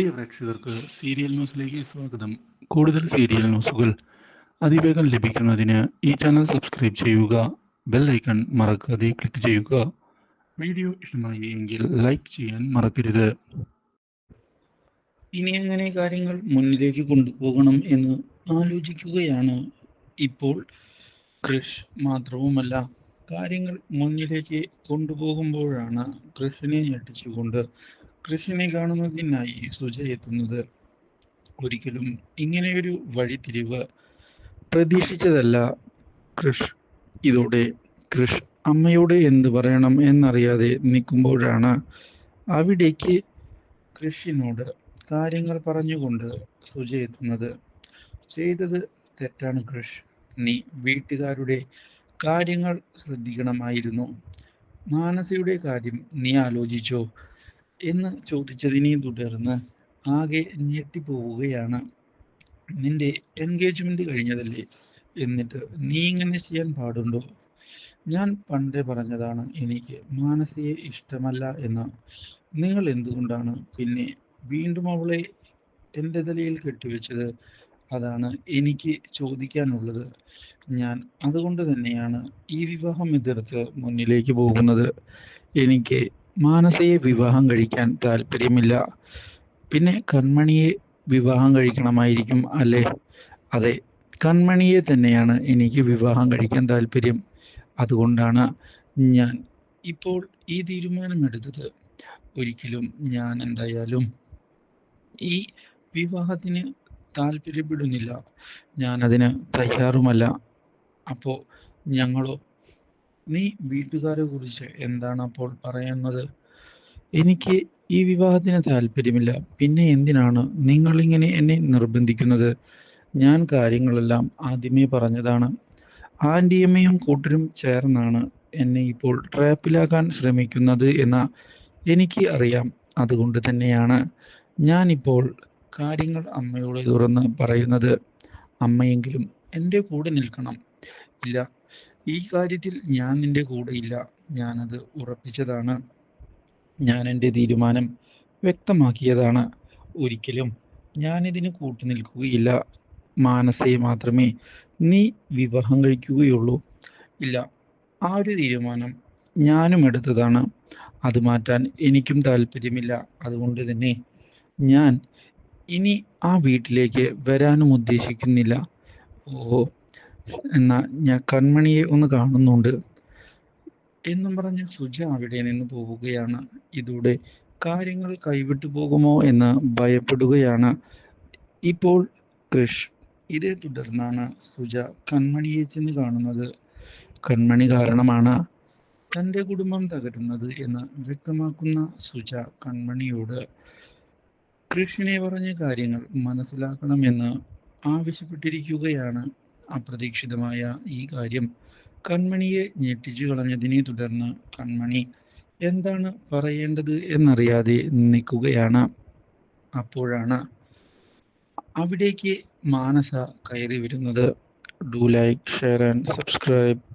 പ്രിയ പ്രേക്ഷകർക്ക് സീരിയൽ ന്യൂസിലേക്ക് സ്വാഗതം. കൂടുതൽ സീരിയൽ ന്യൂസുകൾ അതിവേഗം ലഭിക്കുന്നതിന് ഈ ചാനൽ സബ്സ്ക്രൈബ് ചെയ്യുക ബെൽ ഐക്കൺ മറക്കാതെ ക്ലിക്ക് ചെയ്യുക. വീഡിയോ ഇഷ്ടമായി എങ്കിൽ ലൈക്ക് ചെയ്യാൻ മറക്കരുത്. ഇനി എങ്ങനെ കാര്യങ്ങൾ മുന്നിലേക്ക് കൊണ്ടുപോകണം എന്ന് ആലോചിക്കുകയാണ് ഇപ്പോൾ ക്രിഷ് മാത്രവുമല്ല. കാര്യങ്ങൾ മുന്നിലേക്ക് കൊണ്ടുപോകുമ്പോഴാണ് ക്രിഷിനെ ഞെട്ടിച്ചുകൊണ്ട് കൃഷിനെ കാണുന്നതിനായി സുജ എത്തുന്നത് ഒരിക്കലും ഇങ്ങനെയൊരു വഴിത്തിരിവ് പ്രതീക്ഷിച്ചതല്ല. കൃഷ് ഇതോടെ കൃഷ് അമ്മയോട് എന്ത് പറയണം എന്നറിയാതെ നിൽക്കുമ്പോഴാണ് അവിടേക്ക് കൃഷിനോട് കാര്യങ്ങൾ പറഞ്ഞുകൊണ്ട് സുജ എത്തുന്നത്. ചെയ്തത് തെറ്റാണ് കൃഷ്. നീ വീട്ടുകാരുടെ കാര്യങ്ങൾ ശ്രദ്ധിക്കണമായിരുന്നു. മാനസയുടെ കാര്യം നീ ആലോചിച്ചോ. എന്ന് ചോദിച്ചതിനെ തുടർന്ന് ആകെ ഞെട്ടിപ്പോവുകയാണ്. നിന്റെ എൻഗേജ്മെന്റ് കഴിഞ്ഞതല്ലേ? എന്നിട്ട് നീ ഇങ്ങനെ ചെയ്യാൻ പാടുണ്ടോ? ഞാൻ പണ്ടേ പറഞ്ഞതാണ് എനിക്ക് മാനസിയെ ഇഷ്ടമല്ല എന്ന്. നിങ്ങൾ എന്തുകൊണ്ടാണ് പിന്നെ വീണ്ടും അവളെ എന്റെ തലയിൽ കെട്ടിവെച്ചത്? അതാണ് എനിക്ക് ചോദിക്കാനുള്ളത്. ഞാൻ അതുകൊണ്ട് തന്നെയാണ് ഈ വിവാഹം എതിർത്ത് മുന്നിലേക്ക് പോകുന്നത്. എനിക്ക് മാനസയെ വിവാഹം കഴിക്കാൻ താല്പര്യമില്ല. പിന്നെ കൺമണിയെ വിവാഹം കഴിക്കണമായിരിക്കും അല്ലേ? അതെ കൺമണിയെ തന്നെയാണ് എനിക്ക് വിവാഹം കഴിക്കാൻ താല്പര്യം. അതുകൊണ്ടാണ് ഞാൻ ഇപ്പോൾ ഈ തീരുമാനമെടുത്തത്. ഒരിക്കലും ഞാൻ എന്തായാലും ഈ വിവാഹത്തിന് താല്പര്യപ്പെടുന്നില്ല. ഞാൻ അതിന് തയ്യാറുമല്ല. അപ്പോൾ ഞങ്ങളോ നീ വീട്ടുകാരെ കുറിച്ച് എന്താണ് അപ്പോൾ പറയുന്നത്? എനിക്ക് ഈ വിവാഹത്തിന് താല്പര്യമില്ല. പിന്നെ എന്തിനാണ് നിങ്ങൾ ഇങ്ങനെ എന്നെ നിർബന്ധിക്കുന്നത്? ഞാൻ കാര്യങ്ങളെല്ലാം ആദ്യമേ പറഞ്ഞതാണ്. ആന്റിയമ്മയും കൂട്ടരും ചേർന്നാണ് എന്നെ ഇപ്പോൾ ട്രാപ്പിലാക്കാൻ ശ്രമിക്കുന്നത് എന്ന എനിക്ക് അറിയാം. അതുകൊണ്ട് തന്നെയാണ് ഞാനിപ്പോൾ കാര്യങ്ങൾ അമ്മയോട് തുറന്ന് പറയുന്നത്. അമ്മയെങ്കിലും എന്റെ കൂടെ നിൽക്കണം. ഇല്ല ഈ കാര്യത്തിൽ ഞാൻ നിന്റെ കൂടെ ഇല്ല. ഞാനത് ഉറപ്പിച്ചതാണ്. ഞാൻ എന്റെ തീരുമാനം വ്യക്തമാക്കിയതാണ്. ഒരിക്കലും ഞാനിതിന് കൂട്ടു നിൽക്കുകയില്ല. മാനസയെ മാത്രമേ നീ വിവാഹം കഴിക്കുകയുള്ളൂ. ഇല്ല ആ ഒരു തീരുമാനം ഞാനും എടുത്തതാണ്. അത് മാറ്റാൻ എനിക്കും താല്പര്യമില്ല. അതുകൊണ്ട് തന്നെ ഞാൻ ഇനി ആ വീട്ടിലേക്ക് വരാനും ഉദ്ദേശിക്കുന്നില്ല. ഓ എന്നാ ഞാൻ കൺമണിയെ ഒന്ന് കാണുന്നുണ്ട്. എന്നും പറഞ്ഞ് സുജ അവിടെ നിന്ന് പോവുകയാണ്. ഇതോടെ കാര്യങ്ങൾ കൈവിട്ടു പോകുമോ എന്ന് ഭയപ്പെടുകയാണ്. ഇപ്പോൾ കൃഷ് ഇതേ തുടർന്നാണ് സുജ കൺമണിയെ ചെന്ന് കാണുന്നത്. കൺമണി കാരണമാണ് തന്റെ കുടുംബം തകരുന്നത് എന്ന് വ്യക്തമാക്കുന്ന സുജ കൺമണിയോട് കൃഷിനെ പറഞ്ഞ കാര്യങ്ങൾ മനസ്സിലാക്കണമെന്ന് ആവശ്യപ്പെട്ടിരിക്കുകയാണ്. അപ്രതീക്ഷിതമായ ഈ കാര്യം. കൺമണിയെ ഞെട്ടിച്ചു കളഞ്ഞതിനെ തുടർന്ന് കൺമണി എന്താണ് പറയേണ്ടത് എന്നറിയാതെ നിൽക്കുകയാണ്. അപ്പോഴാണ് അവിടേക്ക് മാനസ കയറി വരുന്നത്. Do like share and subscribe.